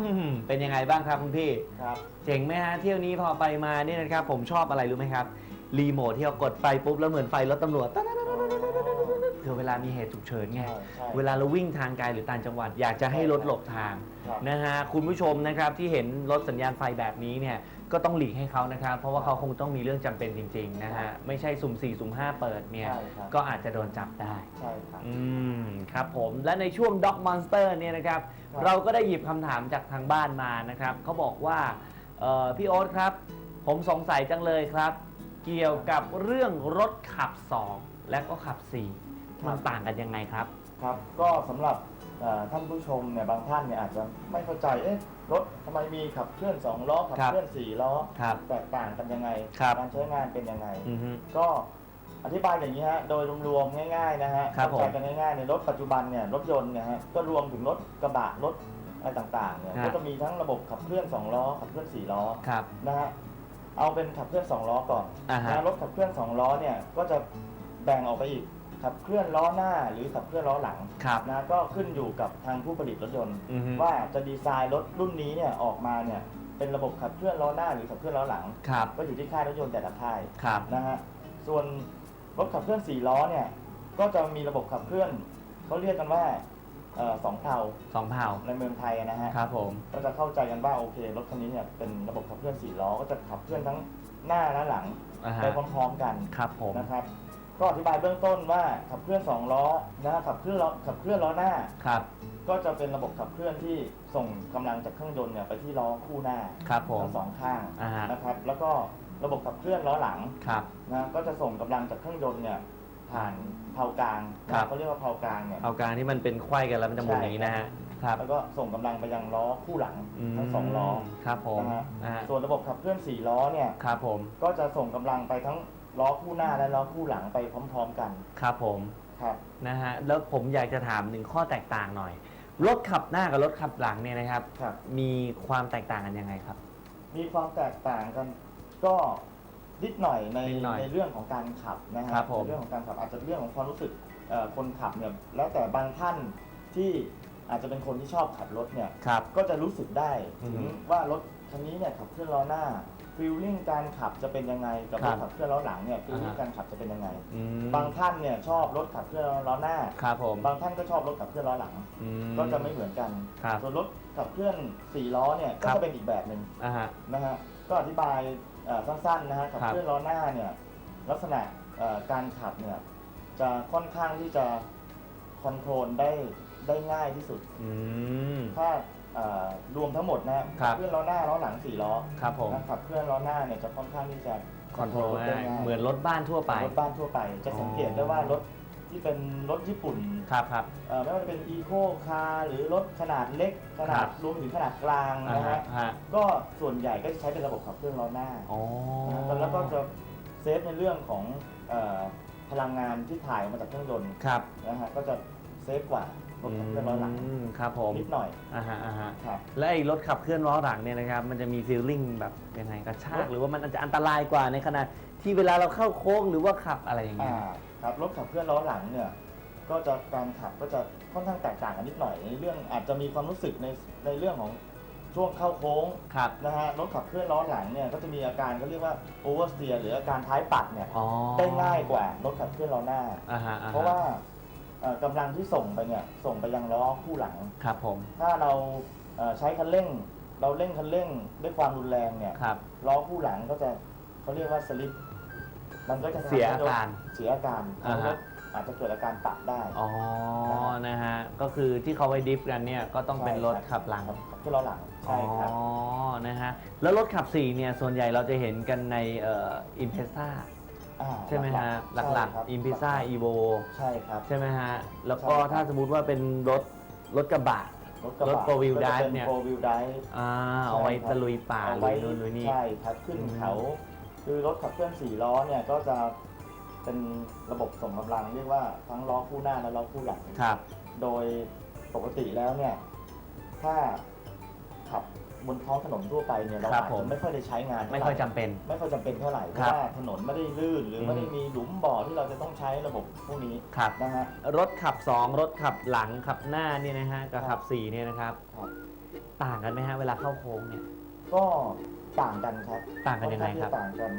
อืมเป็นยังไงบ้างครับคุณพี่ ครับเจ๋งไหมฮะเที่ยวนี้พอไปมาเนี่ยนะครับ ผมชอบอะไรรู้ไหมครับ รีโมทที่เรากดไฟปุ๊บแล้วเหมือนไฟรถตำรวจต๊ด ๆคือเวลามีเหตุฉุกเฉินไง ใช่ใช่เวลาเราวิ่งทางไกลหรือต่างจังหวัด อยากจะให้รถหลบทางครับ นะฮะคุณผู้ชมนะครับที่เห็นรถสัญญาณไฟแบบนี้เนี่ยก็ต้องหลีกให้เขานะครับ เพราะว่าเขาคงต้องมีเรื่องจำเป็นจริงๆนะฮะไม่ใช่สุ่ม4สุ่ม5เปิดเนี่ยใช่ครับก็อาจจะโดนจับได้ ใช่ครับ อืมครับผมและในช่วง Dog Monster เนี่ยนะครับ ครับ เราก็ได้หยิบคำถามจากทางบ้านมานะครับเขาบอกว่าเอ่อพี่โอ๊ตครับ ผมสงสัยจังเลยครับ เกี่ยวกับเรื่องรถขับ 2 และก็ขับ 4 มันต่างกันยังไงครับ ครับ ก็สำหรับเอ่อท่านผู้ชมเนี่ยบางท่านเนี่ยอาจจะไม่เข้าใจเอ๊ะรถทำไมมีขับเคลื่อนสองล้อขับครับ เคลื่อนสี่ล้อ ครับ แตกต่างกันยังไง ครับ การใช้งานเป็นยังไง อือฮึ ก็อธิบายอย่างนี้ฮะโดยรวมๆง่ายๆนะฮะครับผมเข้าใจกันง่ายๆในรถปัจจุบันเนี่ยรถยนต์เนี่ยฮะก็รวมถึงรถกระบะรถอะไรต่างๆเนี่ยครับก็จะมีทั้งระบบขับเคลื่อนสองล้อ ขับเคลื่อนสี่ล้อครับ นะฮะเอาเป็นขับเคลื่อนสองล้อก่อนอ่าฮะ นะรถขับเคลื่อนสองล้อเนี่ยก็จะแบ่งออกไปอีก ขับเคลื่อนล้อหน้าหรือขับเคลื่อนล้อหลังครับนะก็ขึ้นอยู่กับทางผู้ผลิตรถยนต์ อือฮึ ว่าจะดีไซน์รถรุ่นนี้เนี่ยออกมาเนี่ยเป็นระบบขับเคลื่อนล้อหน้าหรือขับเคลื่อนล้อหลัง ครับก็อยู่ที่ค่ายรถยนต์แต่ละค่ายครับ นะฮะส่วนรถขับเคลื่อนสี่ล้อเนี่ยก็จะมีระบบขับเคลื่อนเขาเรียกกันว่าเอ่อสองเพลาสองเผ่าในเมืองไทยนะฮะ ครับผม ก็จะเข้าใจกันว่าโอเครถคันนี้เนี่ยเป็นระบบขับเคลื่อนสี่ล้อก็จะขับเคลื่อนทั้งหน้าและหลังอ่าฮะ ไปพร้อมๆกันครับผม นะครับ ก็อธิบายเบื้องต้นว่าขับเคลื่อนสองล้อนะฮะขับเคลื่อนล้อขับเคลื่อนล้อหน้า ครับ ก็จะเป็นระบบขับเคลื่อนที่ส่งกำลังจากเครื่องยนต์เนี่ยไปที่ล้อคู่หน้าครับผมทั้งสองข้างอ่าฮะ นะครับ แล้วก็ระบบขับเคลื่อนล้อหลังครับ นะก็จะส่งกำลังจากเครื่องยนต์เนี่ยผ่านเผากลางครับนะเขาเรียกว่าเผากลางเนี่ย เอาการที่มันเป็นไขว้กันแล้วมันจะหมุนอย่างนี้นะฮะ ครับ แล้วก็ส่งกำลังไปยังล้อคู่หลังมทั้งสองล้อครับผมนะฮะนะฮะส่วนระบบขับเคลื่อนสี่ล้อเนี่ย ครับผม ก็จะส่งกำลังไปทั้ง ล้อคู่หน้าและล้อคู่หลังไปพร้อมๆกันครับผมครับ นะฮะแล้วผมอยากจะถามหนึ่งข้อแตกต่างหน่อย รถขับหน้ากับรถขับหลังเนี่ยนะครับ ครับ มีความแตกต่างกันยังไงครับ มีความแตกต่างกัน ก็นิดหน่อยในนิดหน่อยในเรื่องของการขับนะฮะครับผม ในเรื่องของการขับอาจจะเรื่องของความรู้สึกเอ่อคนขับเนี่ยแล้วแต่บางท่านที่อาจจะเป็นคนที่ชอบขับรถเนี่ย ครับ ก็จะรู้สึกได้อืถึองฮึว่ารถคันนี้เนี่ยขับเคลื่อนล้อหน้า ฟีลลิ่งการขับจะเป็นยังไงกับครรัถบขับเคลื่อนล้อหลังเนี่ยฟีลลิ่งอ่าฮะการขับจะเป็นยังไง อืมบางท่านเนี่ยชอบรถขับเคลื่อนล้อหน้า ครับผม บางท่านก็ชอบรถขับเคลื่อนล้อหลัง อืก็จะไม่เหมือนกัน ครับส่วนรถขับเคลื่อนสี่ล้อเนี่ยก็ครับ จะเป็นอีกแบบหนึ่งอ่าฮะ นะฮะ ก็อธิบายเอ่อสั้นๆนะฮะขับครับ เคลื่อนล้อหน้าเนี่ยลักษณะเอ่อการขับเนี่ยจะค่อนข้างที่จะคอนโทรลได้ได้ง่ายที่สุด อืม ถ้าเอ่อ รวมทั้งหมดนะฮะครับขัเคลื่อนล้อหน้าล้อหลังสี่ล้อครับผมนะขับเคลื่อนล้อหน้าเนี่ยจะค่อนข้างที่จะคอนโทรลได้ง่ายเหมือนรถบ้านทั่วไปรถบ้านทั่วไป จะสังเกตได้ว่ารถที่เป็นรถญี่ปุ่นครับครับเอ่อไม่ว่าจะเป็นอีโคคาร์หรือรถขนาดเล็กขนาครัดบรวมถึงขนาดกลางอ่านะฮะฮะฮะก็ส่วนใหญ่ก็จะใช้เป็นระบบขับเคลื่อนล้อหน้าอ๋อนะแล้วก็จะเซฟในเรื่องของเอ่อพลังงานที่ถ่ายออกมาจากเครื่องยนต์ครับนะฮะก็จะ เซฟกว่ารถขับเคลื่อนล้อหลังมครับผมนิดหน่อยอ่าฮะอ่าฮะครับ และไอ้รถขับเคลื่อนล้อหลังเนี่ยนะครับ มันจะมีฟีลลิ่งแบบยังไงกระชากหรือว่ามันอาจจะอันตรายกว่าในขณะที่เวลาเราเข้าโค้งหรือว่าขับอะไรอย่างเงี้อ่ายครับรถขับเคลื่อนล้อหลังเนี่ยก็จะการขับก็จะค่อนข้างแตกต่างกันนิดหน่อยในเรื่องอาจจะมีความรู้สึกในในเรื่องของช่วงเข้าโค้งครับนะฮะรถขับเคลื่อนล้อหลังเนี่ยก็จะมีอาการเขาเรียกว่าโอเวอร์สเตียหรืออาการท้ายปัดเนี่ยอ๋อได้ง่ายกว่ารถขับเคลื่อนล้อหน้า อ่าฮะอ่ฮเพราะว่า เอ่อกำลังที่ส่งไปเนี่ยส่งไปยังล้อคู่หลัง ครับผมถ้าเราเอ่อใช้คันเร่ง เราเร่งคันเร่งด้วยความรุนแรงเนี่ยครับ ล้อคู่หลังก็จะเขาเรียกว่าสลิปมันก็จะทำให้เสียอาการเสียอาการอ่าฮะรถอาจจะเกิดอาการปัดได้ อ๋อนะฮะก็คือที่เขาไว้ดิฟกันเนี่ยก็ต้องเป็นรถขับหลังครับขับเคลื่อนล้อหลังใช่ครับ อ๋อ นะฮะ แล้วรถขับสี่เนี่ย ส่วนใหญ่เราจะเห็นกันในเอ่ออิมเพซ่า อ่าใช่ไหมฮะ หลักใช่ครับๆอิมเพซ่าอีโวใช่ครับ ใช่ไหมฮะ แล้วก็ใช่ครับ ถ้าสมมุติว่าเป็นรถรถกระบะ รถกระรถบะ four wheel ก็จะ drive เป็นเนี่ย four wheel drive อ่าเอาไว้ตะลุยป่าเอาลุไว้ยนู่นลุยนี่ ใช่ครับขึ้นอืม เขา คือรถขับเคลื่อนสี่ล้อเนี่ยก็จะเป็นระบบส่งกำลังเรียกว่าทั้งล้อคู่หน้าและล้อคู่หลัง ครับ โดยปกติแล้วเนี่ย ถ้าขับ บนท้องถนนทั่วไปเนี่ยเราครับอาจผม จะไม่ค่อยได้ใช้งานเท่าไม่หร่ค่อยจำเป็น ไม่ค่อยจำเป็นเท่าไหร่เพครัราะบว่าถนนไม่ได้ลื่นหรืออม ไม่ได้มีหลุมบ่อที่เราจะต้องใช้ระบบพวกนี้ครับ นะฮะ รถขับ 2 รถขับหลังขับหน้าเนี่ยนะฮะกับครัขับบ4เนี่ยนะครับ ครับ ต่างกันไหมฮะเวลาเข้าโค้งเนี่ย ก็ต่างกันครับต่างกันยังไงครับ อนข้าที่จะต่างกัน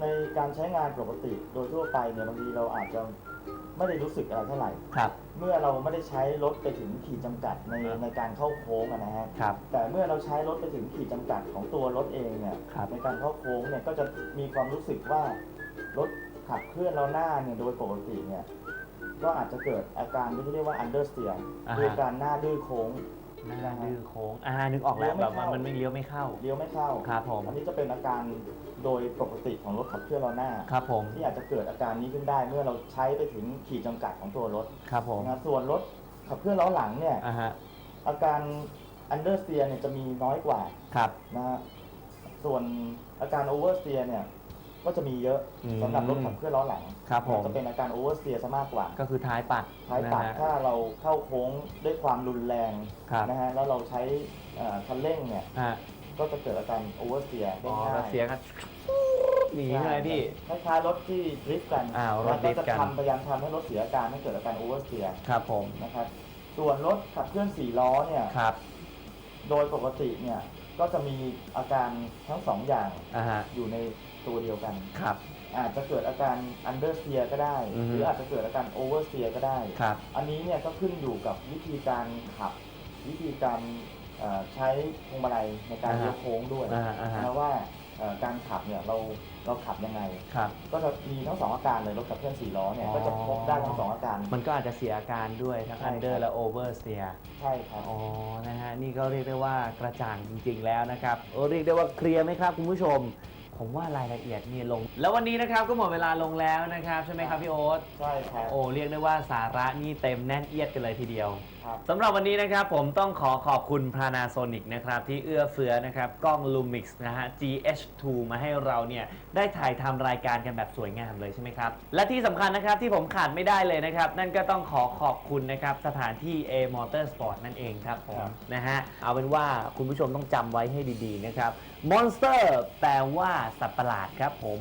ในการใช้งานปกติโดยทั่วไปเนี่ยบางทีเราอาจจะไม่ได้รู้สึกอะไรเท่าไหร่ ครับ เมื่อเราไม่ได้ใช้รถไปถึงขีดจำกัดในครับในการเข้าโค้งอะนะฮะครับแต่เมื่อเราใช้รถไปถึงขีดจำกัดของตัวรถเองเนี่ยครับ ในการเข้าโค้งเนี่ยก็จะมีความรู้สึกว่ารถขับเคลื่อนล้อหน้าเนี่ยโดยปกติเนี่ยก็อาจจะเกิดอาการที่เรียกว่า understeer อ่าฮะ คือการหน้าดื้อโค้ง หน้าดื้อโค้งอ่านึกออกแล้วเลี้ยวไม่แบบว่าเข้ามัมันไม่เลี้ยวไม่เข้า เลี้ยวไม่เข้าครับผม อันนี้จะเป็นอาการโดยปกติของรถขับเคลื่อนล้อหน้าครับผมที่อาจจะเกิดอาการนี้ขึ้นได้เมื่อเราใช้ไปถึงขีดจำกัดของตัวรถครับผมนะส่วนรถขับเคลื่อนล้อหลังเนี่ยอ่าฮะอาการ understeer เนี่ยจะมีน้อยกว่าครับนะฮะส่วนอาการ oversteer เนี่ย ก็จะมีเยอะอืมสำหรับรถขับเคลื่อนล้อหลังครับผม จะเป็นอาการ oversteer ซะมากกว่าก็คือท้ายปัดท้ายปัดนะฮะ ถ้าเราเข้าโค้งด้วยความรุนแรงครับ นะฮะแล้วเราใช้เอ่อคันเร่งเนี่ยฮะก็จะเกิดอาการ oversteer ได้อ๋อง่ายแล้วเสียงกันหนีใช่ไหมพี่ คล้ายๆรถที่ดริฟต์กันอ้าวรถแล้วดริฟต์กันจะทำพยายามทำให้รถเสียอาการให้เกิดอาการ oversteer ครับผมนะครับ ส่วนรถขับเคลื่อนสี่ล้อเนี่ย ครับโดยปกติเนี่ย ก็จะมีอาการทั้งสองอย่างอ่าฮะอยู่ใน ตัวเดียวกัน ครับ อาจจะเกิดอาการ understeer ก็ได้ อือฮึ หรืออาจจะเกิดอาการ oversteer ก็ได้ ครับ อันนี้เนี่ยก็ขึ้นอยู่กับวิธีการขับ วิธีการเอ่อใช้พวงมาลัยในการอ่าฮะ เลี้ยวโค้งด้วยอ่าฮะอ่าฮะนะว่าเอ่อการขับเนี่ยเราเราขับยังไง ครับ ก็จะมีทั้งสองอาการเลยรถขับเคลื่อนสี่ล้อเนี่ยอ๋อ ก็จะพบได้ทั้งสองอาการ มันก็อาจจะเสียอาการด้วยทั้งใช่อันเดอครัร์บและโอเวอร์เสีย ใช่ครับ อ๋อ นะฮะ นี่ก็เรียกได้ว่ากระจ่างจริงๆแล้วนะครับโอ้เรียกได้ว่าเคลียร์ไหมครับคุณผู้ชม ผมว่ารายละเอียดนี่ลง แล้ววันนี้นะครับก็หมดเวลาลงแล้วนะครับ ใช่ไหมครับพี่โอ๊ตใช่ครับ โอ้เรียกได้ว่าสาระนี่เต็มแน่นเอียดกันเลยทีเดียว ครับสำหรับวันนี้นะครับผมต้องขอขอบคุณ Panasonic นะครับที่เอื้อเฟื้อนะครับกล้อง Lumix นะฮะ GH2 มาให้เราเนี่ยได้ถ่ายทำรายการกันแบบสวยงามเลยใช่ไหมครับ และที่สำคัญนะครับที่ผมขาดไม่ได้เลยนะครับ นั่นก็ต้องขอขอบคุณนะครับสถานที่ A Motorsport นั่นเองครับผมครับ นะฮะเอาเป็นว่าคุณผู้ชมต้องจำไว้ให้ดีๆนะครับ Monster แปลว่าสัตว์ประหลาดครับผม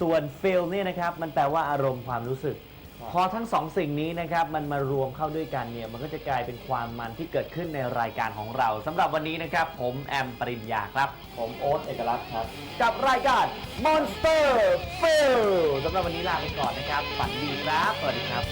ส่วน Feel เนี่ยนะครับมันแปลว่าอารมณ์ความรู้สึกครับ พอทั้งสองสิ่งนี้นะครับมันมารวมเข้าด้วยกันเนี่ยมันก็จะกลายเป็นความมันที่เกิดขึ้นในรายการของเราสำหรับวันนี้นะครับ ผมแอมปริญญาครับ ผมโอ๊ตเอกลักษณ์ครับ กับรายการ Monster f i l สำหรับวันนี้ลาไปก่อนนะครับฝันดีครับสวัสดีครับ